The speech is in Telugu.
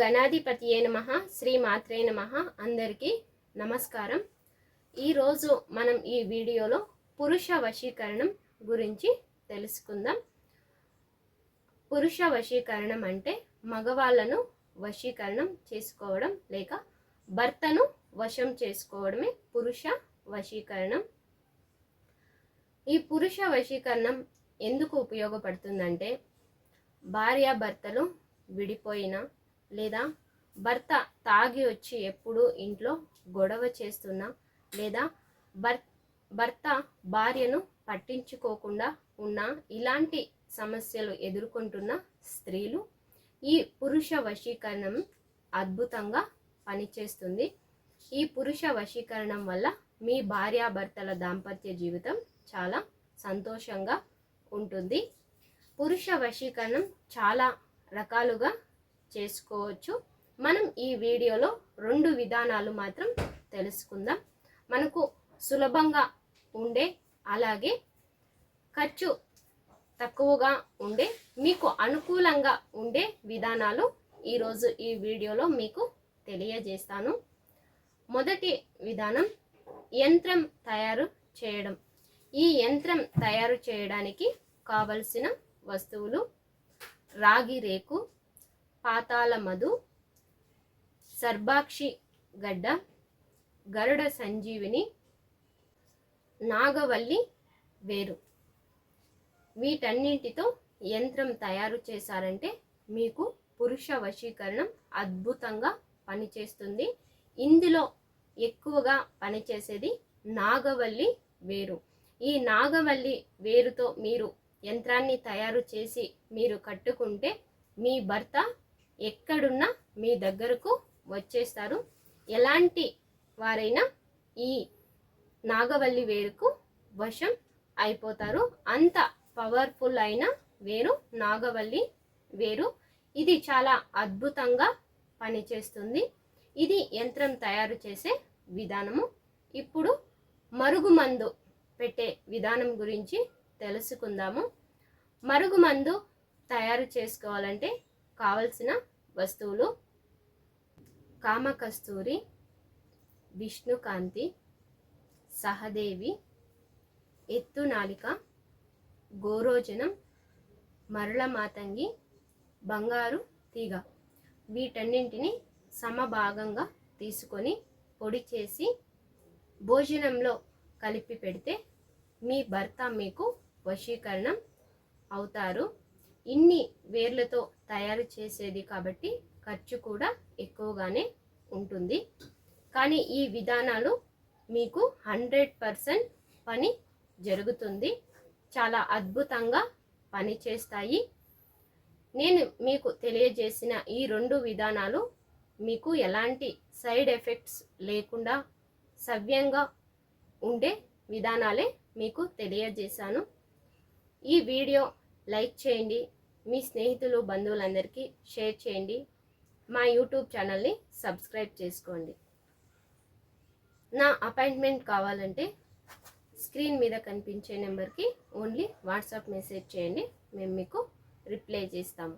గణాధిపతియే నమ శ్రీ మాత్రే నమ. అందరికీ నమస్కారం. ఈరోజు మనం ఈ వీడియోలో పురుష వశీకరణం గురించి తెలుసుకుందాం. పురుష వశీకరణం అంటే మగవాళ్ళను వశీకరణం చేసుకోవడం లేక భర్తను వశం చేసుకోవడమే పురుష వశీకరణం. ఈ పురుష వశీకరణం ఎందుకు ఉపయోగపడుతుందంటే భార్యాభర్తలు విడిపోయినా లేదా భర్త తాగి వచ్చి ఎప్పుడు ఇంట్లో గొడవ చేస్తున్నా లేదా భర్ భర్త భార్యను పట్టించుకోకుండా ఉన్న ఇలాంటి సమస్యలు ఎదుర్కొంటున్న స్త్రీలు ఈ పురుష వశీకరణం అద్భుతంగా పనిచేస్తుంది. ఈ పురుష వశీకరణం వల్ల మీ భార్యాభర్తల దాంపత్య జీవితం చాలా సంతోషంగా ఉంటుంది. పురుష వశీకరణం చాలా రకాలుగా చేసుకోవచ్చు. మనం ఈ వీడియోలో రెండు విధానాలు మాత్రం తెలుసుకుందాం. మనకు సులభంగా ఉండే అలాగే ఖర్చు తక్కువగా ఉండే మీకు అనుకూలంగా ఉండే విధానాలు ఈరోజు ఈ వీడియోలో మీకు తెలియజేస్తాను. మొదటి విధానం యంత్రం తయారు చేయడం. ఈ యంత్రం తయారు చేయడానికి కావలసిన వస్తువులు రాగి రేకు పాతాల మధు సర్బాక్షి గడ్డ గరుడ సంజీవిని నాగవల్లి వేరు. వీటన్నింటితో యంత్రం తయారు చేశారంటే మీకు పురుష వశీకరణం అద్భుతంగా పనిచేస్తుంది. ఇందులో ఎక్కువగా పనిచేసేది నాగవల్లి వేరు. ఈ నాగవల్లి వేరుతో మీరు యంత్రాన్ని తయారు చేసి మీరు కట్టుకుంటే మీ భర్త ఎక్కడున్నా మీ దగ్గరకు వచ్చేస్తారు. ఎలాంటి వారైనా ఈ నాగవల్లి వేరుకు వశం అయిపోతారు. అంత పవర్ఫుల్ అయిన వేరు నాగవల్లి వేరు. ఇది చాలా అద్భుతంగా పనిచేస్తుంది. ఇది యంత్రం తయారు చేసే విధానము. ఇప్పుడు మరుగుమందు పెట్టే విధానం గురించి తెలుసుకుందాము. మరుగుమందు తయారు చేసుకోవాలంటే కావలసిన వస్తువులు. కామకస్తూరి విష్ణుకాంతి సహదేవి ఎత్తునాలిక గోరోజనం మరళమాతంగి బంగారు తీగ. వీటన్నింటిని సమభాగంగా తీసుకొని పొడి చేసి భోజనంలో కలిపి పెడితే మీ భర్త మీకు వశీకరణం అవుతారు. ఇన్ని వేర్లతో తయారు చేసేది కాబట్టి ఖర్చు కూడా ఎక్కువగానే ఉంటుంది. కానీ ఈ విధానాలు మీకు హండ్రెడ్ పర్సెంట్ పని జరుగుతుంది. చాలా అద్భుతంగా పనిచేస్తాయి నేను మీకు తెలియజేసిన ఈ రెండు విధానాలు మీకు ఎలాంటి సైడ్ ఎఫెక్ట్స్ లేకుండా సవ్యంగా ఉండే విధానాలే మీకు తెలియజేశాను. ఈ వీడియో లైక్ చేయండి. మీ స్నేహితులు బంధువులందరికీ షేర్ చేయండి. మా యూట్యూబ్ ఛానల్ని సబ్స్క్రైబ్ చేసుకోండి. నా అపాయింట్మెంట్ కావాలంటే స్క్రీన్ మీద కనిపించే నెంబర్కి ఓన్లీ వాట్సాప్ మెసేజ్ చేయండి. మేము మీకు రిప్లై చేస్తాము.